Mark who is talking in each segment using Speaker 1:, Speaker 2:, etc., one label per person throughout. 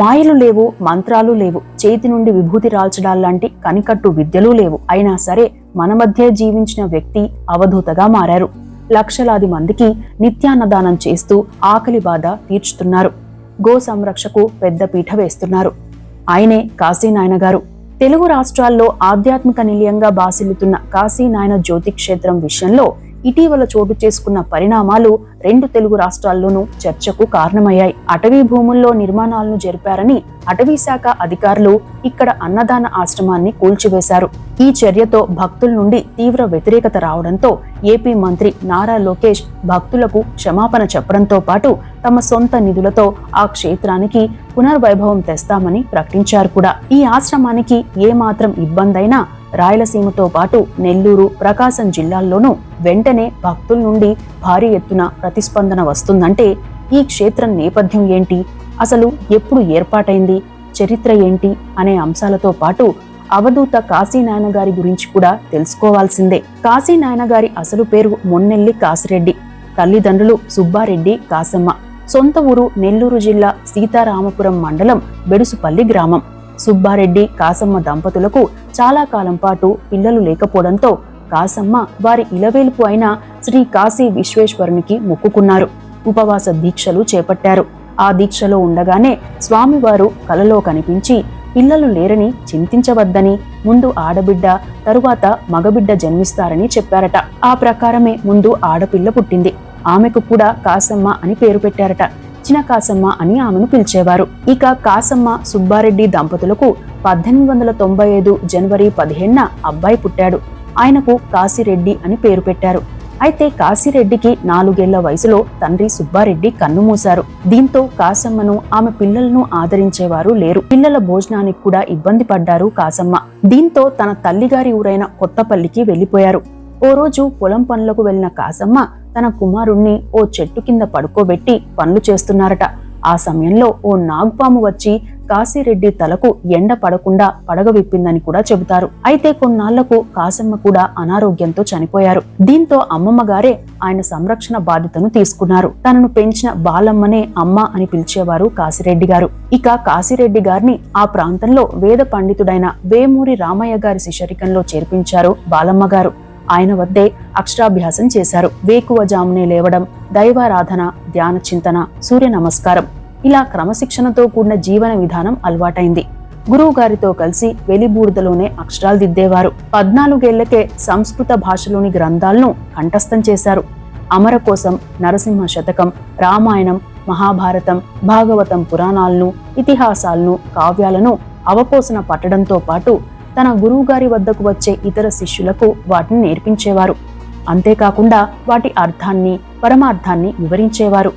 Speaker 1: మాయలు లేవు మంత్రాలు లేవు చేతి నుండి విభూతి రాల్చడాల్లాంటి కనికట్టు విద్యలు లేవు. అయినా సరే మన మధ్య జీవించిన వ్యక్తి అవధూతగా మారారు. లక్షలాది మందికి నిత్యాన్నదానం చేస్తూ ఆకలి బాధ తీర్చుతున్నారు. గో సంరక్షకు పెద్ద పీఠ వేస్తున్నారు. ఆయనే కాశీనాయన గారు. తెలుగు రాష్ట్రాల్లో ఆధ్యాత్మిక నిలయంగా బాసిల్లుతున్న కాశీనాయన జ్యోతి క్షేత్రం విషయంలో ఇటీవల చోటు చేసుకున్న పరిణామాలు రెండు తెలుగు రాష్ట్రాల్లోనూ చర్చకు కారణమయ్యాయి. అటవీ భూముల్లో నిర్మాణాలను జరిపారని అటవీ శాఖ అధికారులు ఇక్కడ అన్నదాన ఆశ్రమాన్ని కూల్చివేశారు. ఈ చర్యతో భక్తుల నుండి తీవ్ర వ్యతిరేకత రావడంతో ఏపీ మంత్రి నారా లోకేష్ భక్తులకు క్షమాపణ చెప్పడంతో పాటు తమ సొంత నిధులతో ఆ క్షేత్రానికి పునర్వైభవం తెస్తామని ప్రకటించారు కూడా. ఈ ఆశ్రమానికి ఏ మాత్రం ఇబ్బందైనా రాయలసీమతో పాటు నెల్లూరు ప్రకాశం జిల్లాల్లోనూ వెంటనే భక్తుల నుండి భారీ ఎత్తున ప్రతిస్పందన వస్తుందంటే ఈ క్షేత్రం నేపథ్యం ఏంటి? అసలు ఎప్పుడు ఏర్పాటైంది? చరిత్ర ఏంటి? అనే అంశాలతో పాటు అవధూత కాశీనాయన గారి గురించి కూడా తెలుసుకోవాల్సిందే. కాశీనాయన గారి అసలు పేరు మొన్నెల్లి కాసిరెడ్డి తల్లిదండ్రులు సుబ్బారెడ్డి కాసమ్మ. సొంత ఊరు నెల్లూరు జిల్లా సీతారామపురం మండలం బెడుసుపల్లి గ్రామం. సుబ్బారెడ్డి కాసమ్మ దంపతులకు చాలా కాలం పాటు పిల్లలు లేకపోవడంతో కాసమ్మ వారి ఇలవేలుపు అయిన శ్రీ కాశీ విశ్వేశ్వరునికి మొక్కుకున్నారు. ఉపవాస దీక్షలు చేపట్టారు. ఆ దీక్షలో ఉండగానే స్వామివారు కలలో కనిపించి పిల్లలు లేరని చింతించవద్దని ముందు ఆడబిడ్డ తరువాత మగబిడ్డ జన్మిస్తారని చెప్పారట. ఆ ప్రకారమే ముందు ఆడపిల్ల పుట్టింది. ఆమెకు కూడా కాసమ్మ అని పేరు పెట్టారట. వచ్చిన కాసమ్మ అని ఆమెను పిలిచేవారు. ఇక కాసమ్మ సుబ్బారెడ్డి దంపతులకు పద్దెనిమిది వందల తొంభై ఐదు జనవరి పదిహేనున అబ్బాయి పుట్టాడు. ఆయనకు కాశీరెడ్డి అని పేరు పెట్టారు. అయితే కాశీరెడ్డికి నాలుగేళ్ళ వయసులో తండ్రి సుబ్బారెడ్డి కన్నుమూశారు దీంతో కాసమ్మను ఆమె పిల్లలను ఆదరించేవారు లేరు. పిల్లల భోజనానికి కూడా ఇబ్బంది పడ్డారు కాసమ్మ. దీంతో తన తల్లిగారి ఊరైన కొత్తపల్లికి వెళ్ళిపోయారు ఓ రోజు పొలం పనులకు వెళ్ళిన కాసమ్మ తన కుమారుణ్ణి ఓ చెట్టు కింద పడుకోబెట్టి పనులు చేస్తున్నారట. ఆ సమయంలో ఓ నాగుపాము వచ్చి కాశీరెడ్డి తలకు ఎండ పడకుండా పడగ విప్పిందని కూడా చెబుతారు. అయితే కొన్నాళ్ళకు కాసమ్మ కూడా అనారోగ్యంతో చనిపోయారు. దీంతో అమ్మమ్మ గారే ఆయన సంరక్షణ బాధ్యతను తీసుకున్నారు. తనను పెంచిన బాలమ్మనే అమ్మ అని పిలిచేవారు కాశీరెడ్డి గారు. ఇక కాశీరెడ్డి గారిని ఆ ప్రాంతంలో వేద పండితుడైన వేమూరి రామయ్య గారి శిషరికంలో చేర్పించారు బాలమ్మ గారు ఆయన వద్దే అక్షరాభ్యాసం చేశారు. వేకువ జామునే లేవడం దైవారాధన ధ్యాన చింతన సూర్య నమస్కారం. ఇలా క్రమశిక్షణతో కూడిన జీవన విధానం అలవాటైంది. గురువు గారితో కలిసి వెలిబూడిదలోనే అక్షరాలు దిద్దేవారు. పద్నాలుగేళ్ళకే సంస్కృత భాషలోని గ్రంథాలను కంఠస్థం చేశారు. అమర కోసం నరసింహ శతకం రామాయణం మహాభారతం భాగవతం పురాణాలను ఇతిహాసాలను కావ్యాలను అవపోసన పట్టడంతో పాటు తన గురువుగారి వద్దకు వచ్చే ఇతర శిష్యులకు వాటిని నేర్పించేవారు. అంతేకాకుండా వాటి అర్థాన్ని పరమార్థాన్ని వివరించేవారు.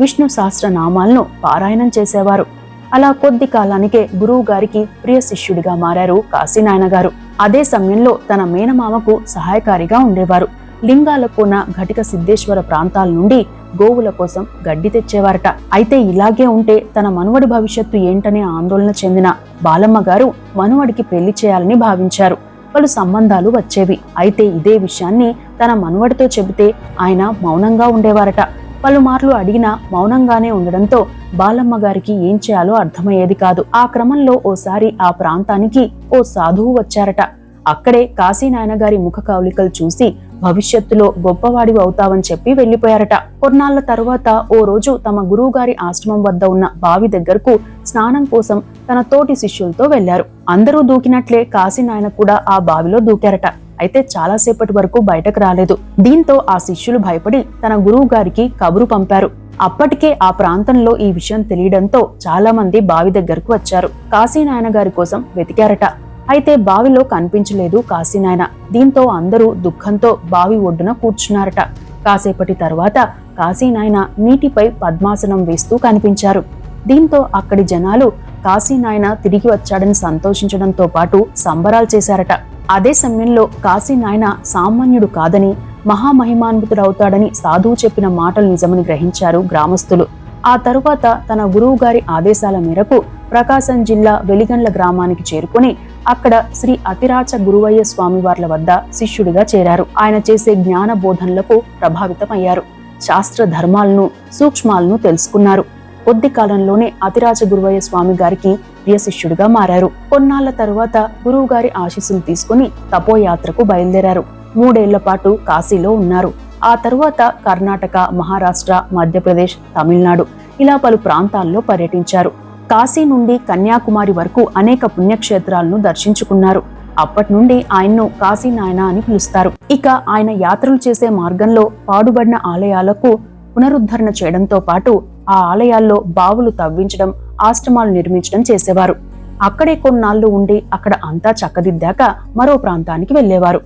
Speaker 1: విష్ణు సహస్రనామాలను పారాయణం చేసేవారు. అలా కొద్ది కాలానికే గురువు గారికి ప్రియ శిష్యుడిగా మారారు కాశీనాయన గారు అదే సమయంలో తన మేనమామకు సహాయకారిగా ఉండేవారు. లింగాల కోన ఘటిక సిద్ధేశ్వర ప్రాంతాల నుండి గోవుల కోసం గడ్డి తెచ్చేవారట. అయితే ఇలాగే ఉంటే తన మనువడి భవిష్యత్తు ఏంటనే ఆందోళన చెందిన బాలమ్మ గారు మనువడికి పెళ్ళి చేయాలని భావించారు. పలు సంబంధాలు వచ్చేవి. అయితే ఇదే విషయాన్ని తన మనువడితో చెబితే ఆయన మౌనంగా ఉండేవారట. పలుమార్లు అడిగినా మౌనంగానే ఉండడంతో బాలమ్మ గారికి ఏం చేయాలో అర్థమయ్యేది కాదు. ఆ క్రమంలో ఓసారి ఆ ప్రాంతానికి ఓ సాధువు వచ్చారట. అక్కడే కాశీనాయన గారి ముఖ కవలికలు చూసి భవిష్యత్తులో గొప్పవాడివి అవుతావని చెప్పి వెళ్ళిపోయారట కొన్నాళ్ళ తరువాత ఓ రోజు తమ గురువు గారి ఆశ్రమం వద్ద ఉన్న బావి దగ్గరకు స్నానం కోసం తన తోటి శిష్యులతో వెళ్ళారు అందరూ దూకినట్లే కాశీనాయన కూడా ఆ బావిలో దూకారట. అయితే చాలాసేపటి వరకు బయటకు రాలేదు. దీంతో ఆ శిష్యులు భయపడి తన గురువు గారికి కబురు పంపారు. అప్పటికే ఆ ప్రాంతంలో ఈ విషయం తెలియడంతో చాలా మంది బావి దగ్గరకు వచ్చారు. కాశీనాయన గారి కోసం వెతికారట. అయితే బావిలో కనిపించలేదు కాశీనాయన దీంతో అందరూ దుఃఖంతో బావి ఒడ్డున కూర్చున్నారట. కాసేపటి తర్వాత కాశీనాయన నీటిపై పద్మాసనం వేస్తూ కనిపించారు. దీంతో అక్కడి జనాలు కాశీనాయన తిరిగి వచ్చాడని సంతోషించడంతో పాటు సంబరాలు చేశారట. అదే సమయంలో కాశీనాయన సామాన్యుడు కాదని మహామహిమాన్వితుడవుతాడని సాధువు చెప్పిన మాటలు నిజమని గ్రహించారు గ్రామస్తులు. ఆ తరువాత తన గురువు గారి ఆదేశాల మేరకు ప్రకాశం జిల్లా వెలిగండ్ల గ్రామానికి చేరుకుని అక్కడ శ్రీ అతిరాచ గురువయ్య స్వామివార్ల వద్ద శిష్యుడిగా చేరారు. ఆయన చేసే జ్ఞాన బోధనలకు ప్రభావితమయ్యారు. శాస్త్ర ధర్మాలను సూక్ష్మాలను తెలుసుకున్నారు. కొద్ది కాలంలోనే అతిరాజ గురువయ్య స్వామి గారికి ప్రియ శిష్యుడిగా మారారు. కొన్నాళ్ళ తరువాత గురువు గారి ఆశీస్సులు తీసుకుని తపోయాత్రకు బయలుదేరారు. మూడేళ్ళ పాటు కాశీలో ఉన్నారు. ఆ తరువాత కర్ణాటక మహారాష్ట్ర మధ్యప్రదేశ్ తమిళనాడు ఇలా పలు ప్రాంతాల్లో పర్యటించారు. కాశీ నుండి కన్యాకుమారి వరకు అనేక పుణ్యక్షేత్రాలను దర్శించుకున్నారు. అప్పటి నుండి ఆయన్ను కాశీ నాయన అని పిలుస్తారు. ఇక ఆయన యాత్రలు చేసే మార్గంలో పాడుబడిన ఆలయాలకు పునరుద్ధరణ చేయడంతో పాటు ఆ ఆలయాల్లో బావులు తవ్వించడం ఆశ్రమాలు నిర్మించడం చేసేవారు. అక్కడే కొన్నాళ్ళు ఉండి అక్కడ అంతా చక్కదిద్దాక మరో ప్రాంతానికి వెళ్ళేవారు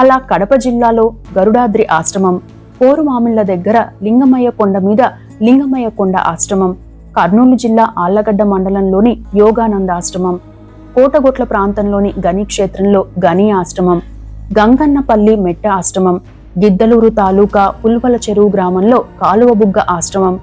Speaker 1: అలా కడప జిల్లాలో గరుడాద్రి ఆశ్రమం పోరుమామిళ్ళ దగ్గర లింగమయ్య కొండ మీద లింగమయ్య కొండ ఆశ్రమం కర్నూలు జిల్లా ఆళ్ళగడ్డ మండలంలోని యోగానంద ఆశ్రమం కోటగొట్ల ప్రాంతంలోని గని క్షేత్రంలో గని ఆశ్రమం గంగన్నపల్లి మెట్ట ఆశ్రమం గిద్దలూరు తాలూకా పుల్వల చెరువు గ్రామంలో కాలువబుగ్గ ఆశ్రమం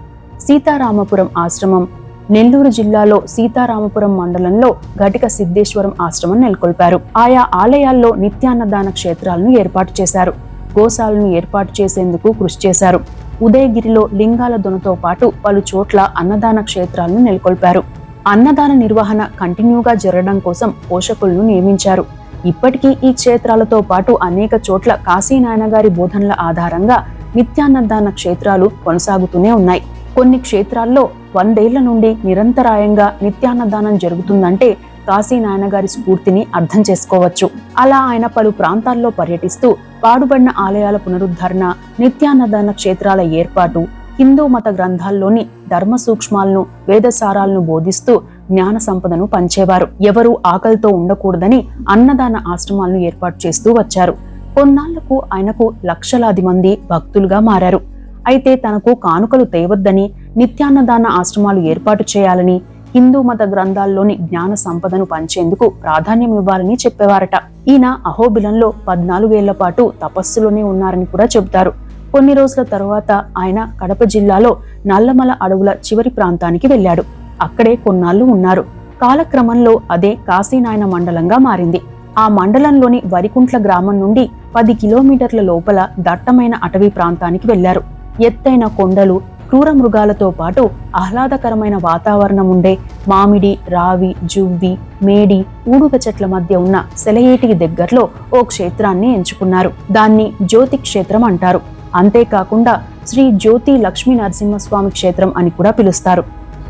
Speaker 1: సీతారామపురం ఆశ్రమం నెల్లూరు జిల్లాలో సీతారామపురం మండలంలో ఘటిక సిద్ధేశ్వరం ఆశ్రమం నెలకొల్పారు. ఆయా ఆలయాల్లో నిత్యాన్నదాన క్షేత్రాలను ఏర్పాటు చేశారు. గోశాలను ఏర్పాటు చేసేందుకు కృషి చేశారు. ఉదయగిరిలో లింగాల దొనతో పాటు పలు చోట్ల అన్నదాన క్షేత్రాలను నెలకొల్పారు. అన్నదాన నిర్వహణ కంటిన్యూగా జరగడం కోసం పోషకులను నియమించారు. ఇప్పటికీ ఈ క్షేత్రాలతో పాటు అనేక చోట్ల కాశీనాయనగారి బోధనల ఆధారంగా నిత్యాన్నదాన క్షేత్రాలు కొనసాగుతూనే ఉన్నాయి. కొన్ని క్షేత్రాల్లో వందేళ్ళ నుండి నిరంతరాయంగా నిత్యాన్నదానం జరుగుతుందంటే కాశీ గారి స్ఫూర్తిని అర్థం చేసుకోవచ్చు. అలా ఆయన పలు ప్రాంతాల్లో పర్యటిస్తూ పాడుబడిన ఆలయాల పునరుద్ధరణ నిత్యాన్నదాన క్షేత్రాల ఏర్పాటు హిందూ మత గ్రంథాల్లోని ధర్మ సూక్ష్మాలను వేదసారాలను బోధిస్తూ జ్ఞాన సంపదను పంచేవారు. ఎవరూ ఆకలితో ఉండకూడదని అన్నదాన ఆశ్రమాలను ఏర్పాటు చేస్తూ వచ్చారు. కొన్నాళ్ళకు ఆయనకు లక్షలాది మంది భక్తులుగా మారారు. అయితే తనకు కానుకలు తేవద్దని నిత్యాన్నదాన ఆశ్రమాలు ఏర్పాటు చేయాలని హిందూ మత గ్రంథాల్లోని జ్ఞాన సంపదను పంచేందుకు ప్రాధాన్యం ఇవ్వాలని చెప్పేవారట. ఈయన అహోబిలంలో పద్నాలుగేళ్ళ పాటు తపస్సులోనే ఉన్నారని కూడా చెబుతారు. కొన్ని రోజుల తరువాత ఆయన కడప జిల్లాలో నల్లమల అడవుల చివరి ప్రాంతానికి వెళ్ళాడు. అక్కడే కొన్నాళ్ళు ఉన్నారు. కాలక్రమంలో అదే కాశీనాయన మండలంగా మారింది. ఆ మండలంలోని వరికుంట్ల గ్రామం నుండి పది కిలోమీటర్ల లోపల దట్టమైన అటవీ ప్రాంతానికి వెళ్ళారు ఎత్తైన కొండలు క్రూర మృగాలతో పాటు ఆహ్లాదకరమైన వాతావరణం ఉండే మామిడి రావి జువ్వి మేడి ఊడుగ చెట్ల మధ్య ఉన్న సెలయేటికి దగ్గరలో ఓ క్షేత్రాన్ని ఎంచుకున్నారు. దాన్ని జ్యోతి క్షేత్రం అంటారు. అంతేకాకుండా శ్రీ జ్యోతి లక్ష్మీ నరసింహస్వామి క్షేత్రం అని కూడా పిలుస్తారు.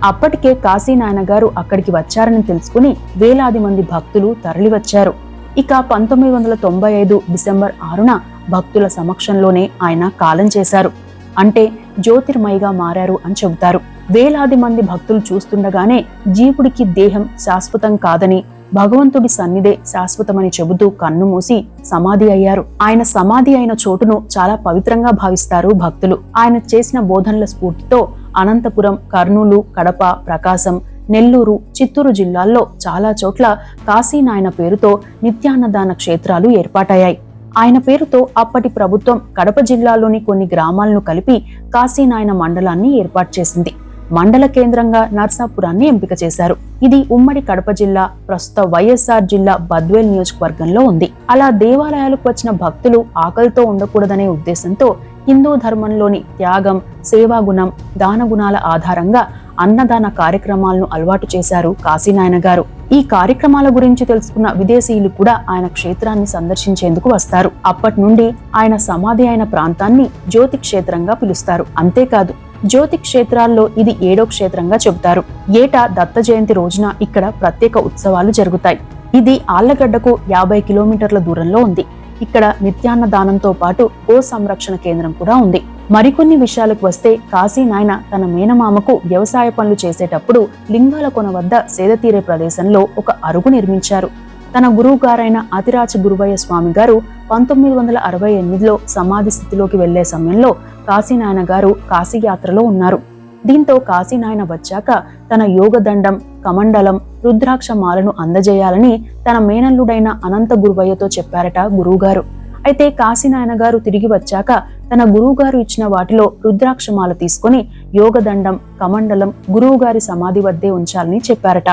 Speaker 1: అప్పటికే కాశీనాయన గారు అక్కడికి వచ్చారని తెలుసుకుని వేలాది మంది భక్తులు తరలివచ్చారు. ఇక పంతొమ్మిది వందల తొంభై ఐదు డిసెంబర్ ఆరున భక్తుల సమక్షంలోనే ఆయన కాలం చేశారు. అంటే జ్యోతిర్మయిగా మారారు అని చెబుతారు. వేలాది మంది భక్తులు చూస్తుండగానే జీవుడికి దేహం శాశ్వతం కాదని భగవంతుడి సన్నిధే శాశ్వతమని చెబుతూ కన్ను మూసి సమాధి అయ్యారు. ఆయన సమాధి అయిన చోటును చాలా పవిత్రంగా భావిస్తారు భక్తులు. ఆయన చేసిన బోధనల స్ఫూర్తితో అనంతపురం కర్నూలు కడప ప్రకాశం నెల్లూరు చిత్తూరు జిల్లాల్లో చాలా చోట్ల కాశీనాయన పేరుతో నిత్యాన్నదాన క్షేత్రాలు ఏర్పాటయ్యాయి. ఆయన పేరుతో అప్పటి ప్రభుత్వం కడప జిల్లాలోని కొన్ని గ్రామాలను కలిపి కాశీనాయన మండలాన్ని ఏర్పాటు చేసింది. మండల కేంద్రంగా నర్సాపురాన్ని ఎంపిక చేశారు. ఇది ఉమ్మడి కడప జిల్లా ప్రస్తుత వైఎస్ఆర్ జిల్లా బద్వేల్ నియోజకవర్గంలో ఉంది. అలా దేవాలయాలకు వచ్చిన భక్తులు ఆకలితో ఉండకూడదనే ఉద్దేశంతో హిందూ ధర్మంలోని త్యాగం సేవాగుణం దానగుణాల ఆధారంగా అన్నదాన కార్యక్రమాలను అలవాటు చేశారు కాశీనాయన గారు. ఈ కార్యక్రమాల గురించి తెలుసుకున్న విదేశీయులు కూడా ఆయన క్షేత్రాన్ని సందర్శించేందుకు వస్తారు. అప్పటి నుండి ఆయన సమాధి అయిన ప్రాంతాన్ని జ్యోతి క్షేత్రంగా పిలుస్తారు. అంతేకాదు జ్యోతి క్షేత్రాల్లో ఇది ఏడో క్షేత్రంగా చెబుతారు. ఏటా దత్త జయంతి రోజున ఇక్కడ ప్రత్యేక ఉత్సవాలు జరుగుతాయి. ఇది ఆళ్ళగడ్డకు యాభై కిలోమీటర్ల దూరంలో ఉంది. ఇక్కడ నిత్యాన్న దానంతో పాటు గో సంరక్షణ కేంద్రం కూడా ఉంది. మరికొన్ని విషయాలకు వస్తే కాశీ నాయన తన మేనమామకు వ్యవసాయ పనులు చేసేటప్పుడు లింగాల కొన వద్ద సేదతీరే ప్రదేశంలో ఒక అరుగు నిర్మించారు. తన గురువు గారైన అతిరాచ గురువయ్య స్వామి గారు పంతొమ్మిది వందల అరవై ఎనిమిదిలో సమాధి స్థితిలోకి వెళ్ళే సమయంలో కాశీనాయన గారు కాశీయాత్రలో ఉన్నారు. దీంతో కాశీనాయన వచ్చాక తన యోగదండం కమండలం రుద్రాక్ష మాలను అందజేయాలని తన మేనల్లుడైన అనంత గురువయ్యతో చెప్పారట గురువుగారు. అయితే కాశీనాయన గారు తిరిగి వచ్చాక తన గురువుగారు ఇచ్చిన వాటిలో రుద్రాక్షమాల తీసుకుని యోగదండం కమండలం గురువుగారి సమాధి వద్దే ఉంచాలని చెప్పారట.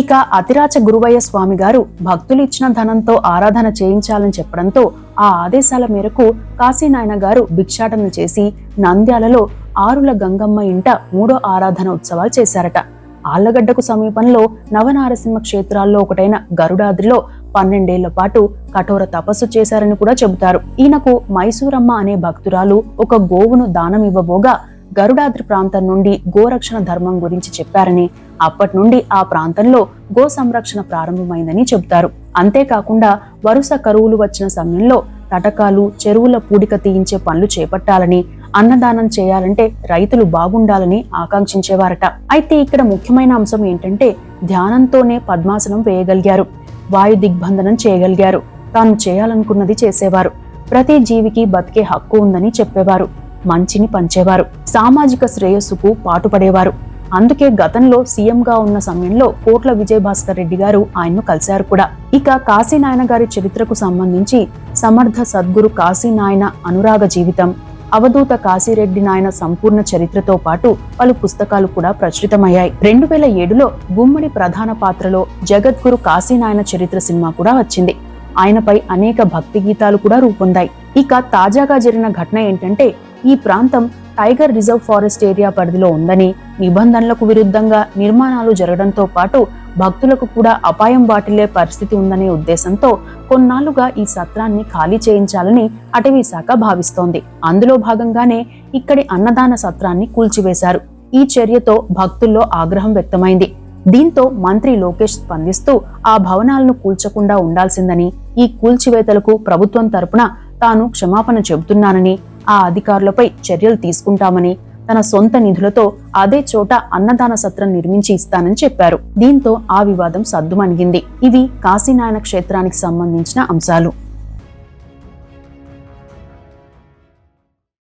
Speaker 1: ఇక అతిరాచ గురువయ్య స్వామి గారు భక్తులు ఇచ్చిన ధనంతో ఆరాధన చేయించాలని చెప్పడంతో ఆ ఆదేశాల మేరకు కాశీనాయన గారు భిక్షాటన చేసి నంద్యాలలో ఆరుల గంగమ్మ ఇంట మూడో ఆరాధన ఉత్సవాలు చేశారట. ఆళ్ళగడ్డకు సమీపంలో నవనారసింహ క్షేత్రాల్లో ఒకటైన గరుడాద్రిలో పన్నెండేళ్ళ పాటు కఠోర తపస్సు చేశారని కూడా చెబుతారు. ఈయనకు మైసూరమ్మ అనే భక్తురాలు ఒక గోవును దానం ఇవ్వబోగా గరుడాద్రి ప్రాంతం నుండి గోరక్షణ ధర్మం గురించి చెప్పారని అప్పటి నుండి ఆ ప్రాంతంలో గో సంరక్షణ ప్రారంభమైందని చెబుతారు. అంతేకాకుండా వరుస కరువులు వచ్చిన సమయంలో తటకాలు చెరువుల పూడిక తీయించే పనులు చేపట్టాలని అన్నదానం చేయాలంటే రైతులు బాగుండాలని ఆకాంక్షించేవారట. అయితే ఇక్కడ ముఖ్యమైన అంశం ఏంటంటే ధ్యానంతోనే పద్మాసనం వేయగలిగారు. వాయు దిగ్బంధనం చేయగలిగారు. తాను చేయాలనుకున్నది చేసేవారు. ప్రతి జీవికి బతికే హక్కు ఉందని చెప్పేవారు. మంచిని పంచేవారు. సామాజిక శ్రేయస్సుకు పాటుపడేవారు. అందుకే గతంలో సీఎంగా ఉన్న సమయంలో కోట్ల విజయభాస్కర్ రెడ్డి గారు ఆయన్ను కలిశారు కూడా. ఇక కాశీనాయన గారి చరిత్రకు సంబంధించి సమర్థ సద్గురు కాశీనాయన అనురాగ జీవితం. అవధూత కాశీరెడ్డి నాయన సంపూర్ణ చరిత్రతో పాటు పలు పుస్తకాలు కూడా ప్రచురితమయ్యాయి. రెండు వేల ఏడులో గుమ్మడి ప్రధాన పాత్రలో జగద్గురు కాశీనాయన చరిత్ర సినిమా కూడా వచ్చింది. ఆయనపై అనేక భక్తి గీతాలు కూడా రూపొందాయి. ఇక తాజాగా జరిగిన ఘటన ఏంటంటే ఈ ప్రాంతం టైగర్ రిజర్వ్ ఫారెస్ట్ ఏరియా పరిధిలో ఉందని నిబంధనలకు విరుద్ధంగా నిర్మాణాలు జరగడంతో పాటు భక్తులకు కూడా అపాయం వాటిల్లే పరిస్థితి ఉందనే ఉద్దేశంతో కొన్నాళ్ళుగా ఈ సత్రాన్ని ఖాళీ చేయించాలని అటవీ శాఖ భావిస్తోంది. అందులో భాగంగానే ఇక్కడి అన్నదాన సత్రాన్ని కూల్చివేశారు. ఈ చర్యతో భక్తుల్లో ఆగ్రహం వ్యక్తమైంది. దీంతో మంత్రి లోకేష్ స్పందిస్తూ ఆ భవనాలను కూల్చకుండా ఉండాల్సిందని ఈ కూల్చివేతలకు ప్రభుత్వం తరపున తాను క్షమాపణ చెబుతున్నానని ఆ అధికారులపై చర్యలు తీసుకుంటామని తన సొంత నిధులతో అదే చోట అన్నదాన సత్రం నిర్మించి ఇస్తానని చెప్పారు. దీంతో ఆ వివాదం సద్దుమణిగింది. ఇవి కాశీనాయన క్షేత్రానికి సంబంధించిన అంశాలు.